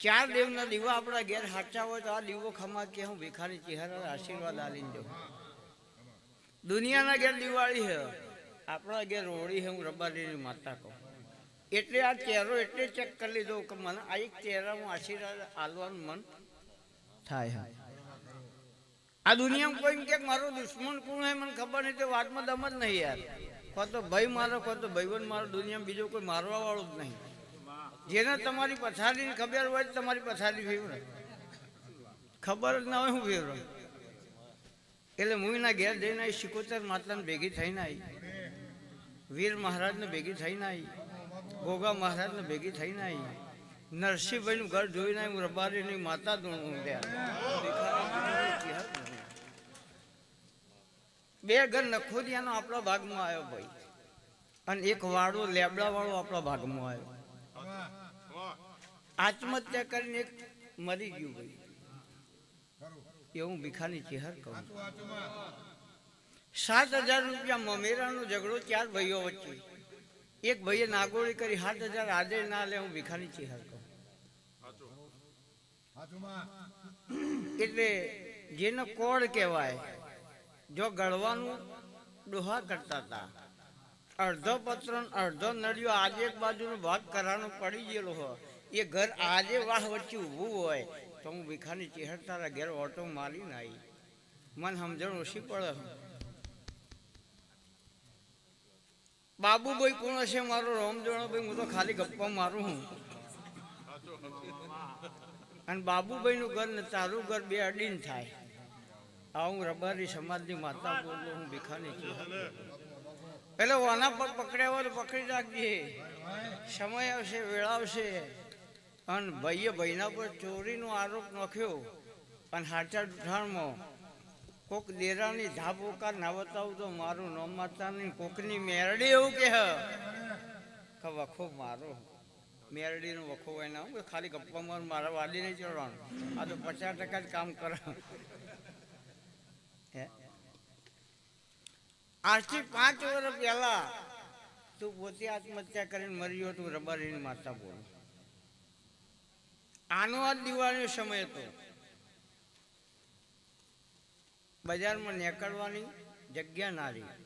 ચાર દેવના દીવા આપણા ઘેર સાચા હોય તો આ દીવો ખમા કે હું ભિખારી ચહેરા આશીર્વાદ આલીને દઉં દુનિયાના ઘેર દિવાળી છે આપણા ઘેર હોળી છે હું રબારીની માતા કહું. એટલે આ ચહેરો એટલે ચેક કરી લીધો કે મને આ એક ચહેરામાં આશીર્વાદ આલવાનું મન થાય આ દુનિયામાં કોઈ કે મારો દુશ્મન કોણ હે, મને ખબર નહીં, તો વાતમાં દમ જ નહીં યાર. કો તો ભાઈ મારો કો તો ભાઈબંધ મારો દુનિયામાં બીજો કોઈ મારવા વાળો જ નહીં. જેને તમારી પથારીની ખબર હોય તમારી પથારી ફેવરે. ખબર જ ના હોય હું ફેવર. એટલે એના ઘેર જઈને આવી શિકોતર માતાને ભેગી થઈને આવી વીર મહારાજને ભેગી થઈને આવી ગોગા મહારાજને ભેગી થઈને આવી નરસિંહભાઈનું ઘર જોઈને હું રબારીની માતા દોણું બે ઘર નખોદિયાનો આપણા ભાગમાં આવ્યો ભાઈ. અને એક વાળો લેબડા વાળો આપણા ભાગમાં આવ્યો. આત્મહત્યા કરીને એક મરી ગયું ભાઈ. એવું ભીખાની ચેહર કહું. સાત હજાર રૂપિયા મમેરાનો ઝઘડો ચાર ભાઈઓ વચ્ચે. એક ભાઈએ નાગોળી કરી સાત હજાર આજે ના લે હું ભીખાની ચેહર કહું. એટલે જેને કોડ કહેવાય, જો ગળવાનું ડોહા કરતા હતા અડધો પત્ર અડધો નળિયો આજે એક બાજુનો ભાગ કરવાનો પડી ગયેલો હોય. એ ઘર આજે વાહ વચ્ચે ઊભું હોય તો હું ભીખાની ચેહર તારા ઘેર ઓટો મારીને આવી મને સમજણ ઓછી પડે બાબુભાઈ કોણ હશે? મારો રોમજોણો ભાઈ, હું તો ખાલી ગપ્પા મારું હું અને બાબુભાઈનું ઘર ને તારું ઘર બે અડીને થાય. આ હું રબારી સમાજની માતા બોલું, હું ભીખાની છું પેલો વાના પગ પકડ્યા હોય પકડી રાખજે. સમય આવશે, વેળા આવશે. અને ભાઈએ ભાઈના પર ચોરીનો આરોપ નાખ્યો અને હાચા દુઠાણમાં. કોક દેરાની ધાબોકાર ના બતાવું તો મારું ન માતાની કોકની મેરડી એવું કે વખો મારો. મેરડીનો વખો હોય ના ખાલી ગપ્પા માર, મારા વાલી નહીં ચડવાનું. આ તો પચાસ ટકા જ કામ કરે. હે? આજથી પાંચ વર્ષ પહેલા તું પોતે આત્મહત્યા કરીને મર્યો તું રબારીની માતા બોલ. આનો આ દિવાળીનો સમય હતો. બજારમાં નીકળવાની જગ્યા ના રહી.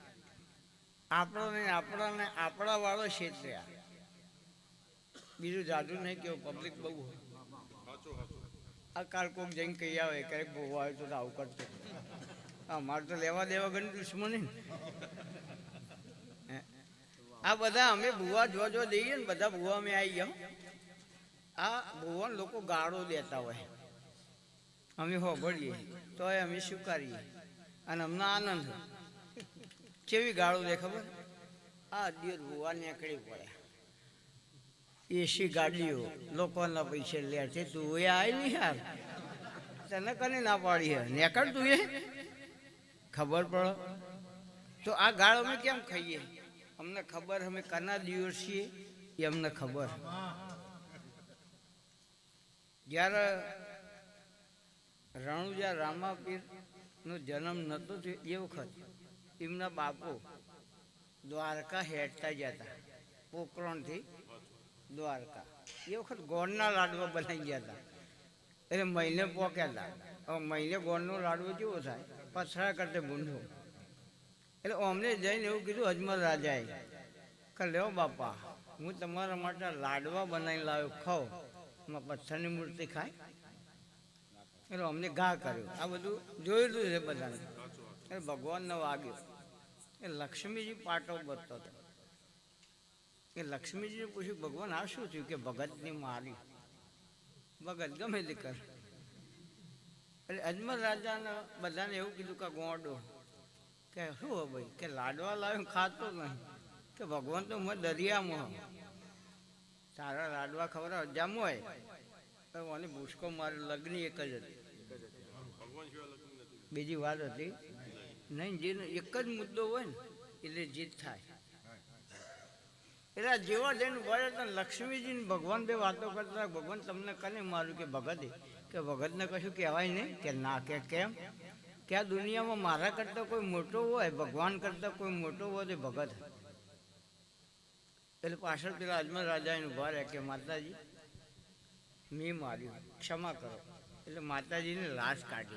આપણને આપણાને આપણા વાળો છેતર્યા બીજું જાદુ નહીં કેવું પબ્લિક બહુ હોય. આ કાલ કોક જઈને કહી આવે ક્યારેક બહુ આવે તો આવું કરતો. હા, મારે તો લેવા દેવા ગણી દુશ્મની? આ બધા અમે ભૂવા જો જો દઈએ ને, બધા ભૂવા અમે આવી જાઓ આ ભુવન લોકો ગાળો દેતા હોય. અમે હોભળીએ તો અમે સ્વીકારીએ. અને અમને આનંદ. કેવી ગાળો દે ખબર? આ દિવસ ભુવા નીકળી પડે. એસી ગાડીઓ લોકોના પૈસે લે છે. તું એ આવી નહીં યાર. તને કને ના પાડી હે? નીકળ તું એ ખબર પડે? તો આ ગાળ અમે કેમ ખાઈએ? અમને ખબર અમે કના દિવસ છીએ, એ અમને ખબર. જ્યારે રણુજા રામાપીર નો જન્મ નહોતો થયો, એ વખત એમના બાપો દ્વારકા હેઠતા જતા, પોકરણથી દ્વારકા. એ વખત ગોળના લાડવા બનાવી ગયા હતા. એટલે મહિને પોક્યા હતા. મહિને ગોળનો લાડવો કેવો થાય? પથરા કરતે બૂંઢો એટલે અમને જઈને એવું કીધું અજમલ રાજાએ. કે લ્યો બાપા, હું તમારા માટે લાડવા બનાવી લાવ્યો ખાઓ એમાં પથ્થરની મૂર્તિ ખાય. એટલે અમને ઘા કર્યો. આ બધું જોયેલું છે બધાને. એટલે ભગવાનને વાગ્યો. એ લક્ષ્મીજી પાટો બચતો હતો. એ લક્ષ્મીજીને પૂછ્યું, ભગવાન, આ શું થયું? કે ભગતની મારી. ભગત ગમે તે કર. એટલે અજમલ રાજાને બધાને એવું કીધું કે ગોંડો. કે શું હો ભાઈ? કે લાડવા લાવ્યો ખાતો નહીં. કે ભગવાન તો હું દરિયામાં. તારા લાડવા ખવડાવ જામ હોય. તો મને ભૂસકો મારે લગ્ન એક જ હતી. બીજી વાત હતી. નહીં જે એક જ મુદ્દો હોય ને, એટલે જીત થાય. એટલે જેવા જઈને વળે તો લક્ષ્મીજી ને ભગવાન બે વાતો કરતા ભગવાન તમને કને મારું કે ભગતે કે ભગતને કશું કહેવાય નહીં કે ના કે કેમ? કે આ દુનિયામાં મારા કરતાં કોઈ મોટો હોય, ભગવાન કરતાં કોઈ મોટો હોય તે ભગત એટલે પાછળ પેલા અજમલ રાજા એને ઊભા રહ્યા કે માતાજી, મેં માર્યું. ક્ષમા કરો. એટલે માતાજીને લાશ કાઢી.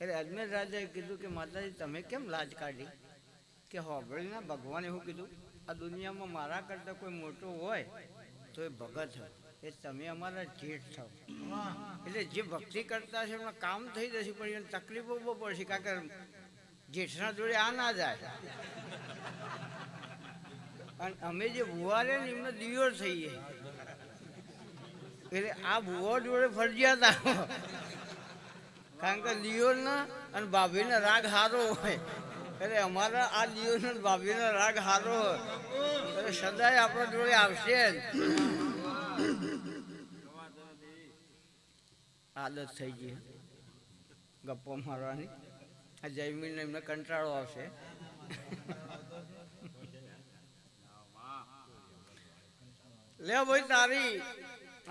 એટલે અજમેર રાજાએ કીધું કે માતાજી, તમે કેમ લાજ કાઢી? કે હોબળીના ભગવાને એવું કીધું આ દુનિયામાં મારા કરતાં કોઈ મોટો હોય તો એ ભગત હોય. એ તમે અમારા જેઠ થાવ એટલે જે ભક્તિ કરતા છે એમાં કામ થઈ જશે, પણ એને તકલીફો બહુ પડશે, કારણ કે જેઠના જોડે આ ના જાય. અને અમે જે ભૂવા રહે ને એમનો દિયોર થઈએ. એટલે આ ભુવા જોડે ફરજિયાત આવો. કારણ કે દિયોરના અને ભાભીના રાગ સારો હોય. એટલે અમારા આ અને ભાભીનો રાગ સારો એટલે સદાય આપણા જોડે આવશે આદત થઈ ગઈ. ગપ્પો મારવાની. આ જયમીન એમને કંટાળો આવશે. લે ભાઈ તારી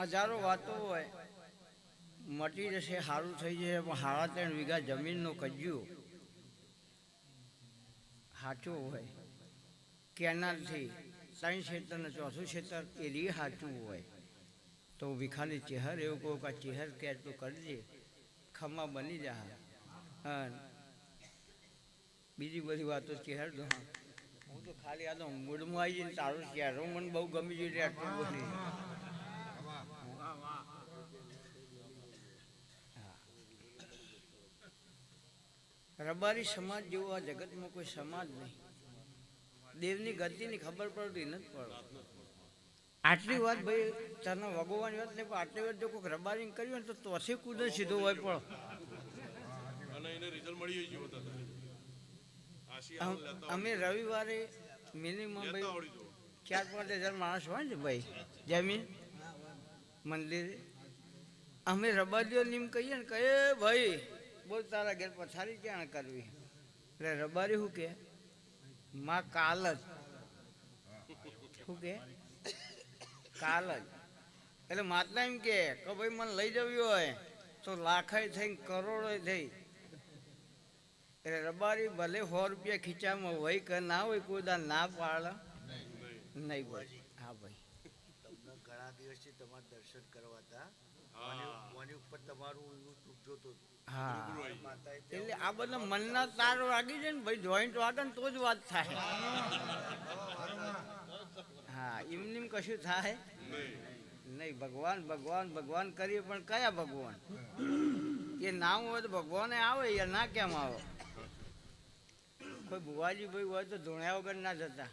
હજારો વાતો હોય. મટી જશે સારું થઈ જશે, પણ સાડા ત્રણ વીઘા જમીનનું કજ્યું. સાચું હોય. કેનાલથી ત્રણ ક્ષેત્ર ને ચોથું ક્ષેત્ર એ રી સાચું હોય. તો વિખાલી ચહેર એવું કહું કે ચહેર કે તું કરજે ખમા બની જા. બીજી બધી વાતો ચેહર દો હું. તો ખાલી આ તો મૂડમાં આવી જઈને તારો ચહેરો મને બહુ ગમી ગયું આટલું બોલી રબારી સમાજ જેવો આ જગતમાં કોઈ સમાજ નહીં. દેવની ગતિની ખબર પડતી નથી પડતી. આટલી વાત ભાઈ તને વગોવાની વાત નહીં પણ આટલી વાત જો કોઈક રબારી કર્યું ને તો તોથી કૂદે સીધો હોય પણ. અમે રવિવારે મિનિમમ ભાઈ ચાર પાંચ હજાર માણસ હોય ને ભાઈ જમીન મંદિરે. અમે રબારીઓ નીમ કહીએ ને કહે ભાઈ બોલ તારા ઘેર પથારી ક્યાં કરવી? એટલે રબારી શું કે? માં કાલ જ. શું કે? કાલ જ. એટલે માતા એમ કે કે ભાઈ મને લઈ જવી હોય તો લાખાય થઈ કરોડો થઈ. એટલે રબારી ભલે સો રૂપિયા ખીચામાં હોય કે ના હોય કોઈ દા ના પાડે. નહીં. બોલી ઘણા દિવસથી તમારા દર્શન કરવા હતા. હા. મોની ઉપર તમારું યુટ્યુબ જોતો હા. એટલે આ બધા મનના તાર વાગી જાય ને ભાઈ જોઈન્ટ વાગે ને તો જ વાત થાય. હા. એમની કશું થાય? નહીં. ભગવાન ભગવાન ભગવાન કરીએ પણ કયા ભગવાન? એ નામ હોય તો ભગવાને આવે યા ના કેમ આવે? કોઈ ભુવાજી ભાઈ હોય તો ધોણ્યા વગર ના જતા.